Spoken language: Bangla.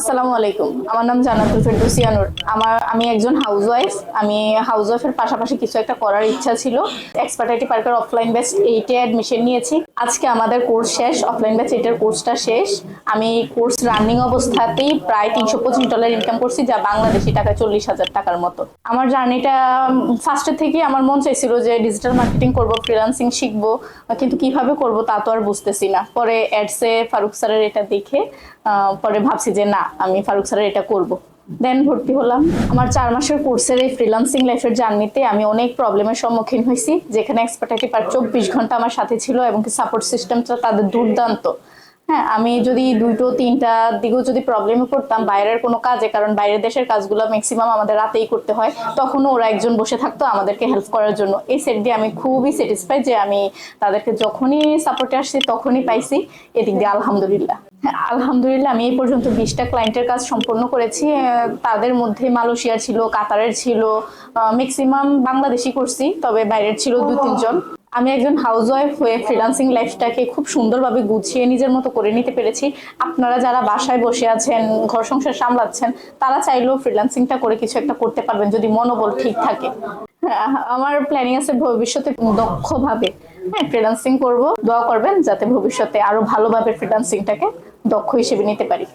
আসসালামু আলাইকুম। আমার নাম জান্নাতুল ফেরদৌসিয়ানুর আমার, আমি একজন হাউসওয়াইফ আমি হাউসওয়াইফের পাশাপাশি কিছু একটা করার ইচ্ছা ছিল। এক্সপার্ট আইটি পার্কের অফলাইন ব্যাচ এইটে অ্যাডমিশন নিয়েছি। আজকে আমাদের কোর্স শেষ অফলাইন ব্যাচ এইটার কোর্সটা শেষ। আমি কোর্স রানিং অবস্থাতেই প্রায় তিনশো পঁচিশ ডলার ইনকাম করছি, যা বাংলাদেশি টাকা চল্লিশ হাজার টাকার মতো। আমার জার্নিটা ফার্স্টের থেকে আমার মন চাইছিল যে ডিজিটাল মার্কেটিং করব ফ্রিলান্সিং শিখব। কিন্তু কীভাবে করব তা তো আর বুঝতেছি না। পরে অ্যাডসে ফারুক স্যারের এটা দেখে পরে ভাবছি যে না আমি ফারুক স্যারের এটা করব। দেন ভর্তি হলাম। আমার চার মাসের কোর্সের এই ফ্রিলান্সিং লাইফের জার্নিতে আমি অনেক প্রবলেমের সম্মুখীন হয়েছি, যেখানে এক্সপার্টাইটি পার চব্বিশ ঘণ্টা আমার সাথে ছিল এবং সাপোর্ট সিস্টেমটা তাদের দুর্দান্ত। হ্যাঁ আমি যদি দুটো তিনটা দিকেও যদি প্রবলেমে পড়তাম বাইরের কোনো কাজে কারণ বাইরের দেশের কাজগুলো ম্যাক্সিমাম আমাদের রাতেই করতে হয় তখনও ওরা একজন বসে থাকতো আমাদেরকে হেল্প করার জন্য। এই সেট দিয়ে আমি খুবই স্যাটিসফাই যে আমি তাদেরকে যখনই সাপোর্টে আসছি তখনই পাইছি। এদিক দিয়ে আলহামদুলিল্লাহ। হ্যাঁ, আলহামদুলিল্লাহ আমি এই পর্যন্ত বিশটা ক্লায়েন্টের কাজ সম্পন্ন করেছি। তাদের মধ্যে মালয়েশিয়ার ছিল কাতারের ছিল ম্যাক্সিমাম বাংলাদেশি করছি তবে বাইরের ছিল দু তিনজন। আমি একজন হাউসওয়াইফ হয়ে ফ্রিলান্সিং লাইফটাকে খুব সুন্দরভাবে গুছিয়ে নিজের মতো করে নিতে পেরেছি। আপনারা যারা বাসায় বসে আছেন, ঘর সংসার সামলাচ্ছেন, তারা চাইলেও ফ্রিল্যান্সিংটা করে কিছু একটা করতে পারবেন যদি মনোবল ঠিক থাকে। আমার প্ল্যানিং আছে ভবিষ্যতে দক্ষভাবে। হ্যাঁ ফ্রিলান্সিং করব। দোয়া করবেন যাতে ভবিষ্যতে আরও ভালোভাবে ফ্রিল্যান্সিংটাকে দক্ষ হিসেবে নিতে পারি।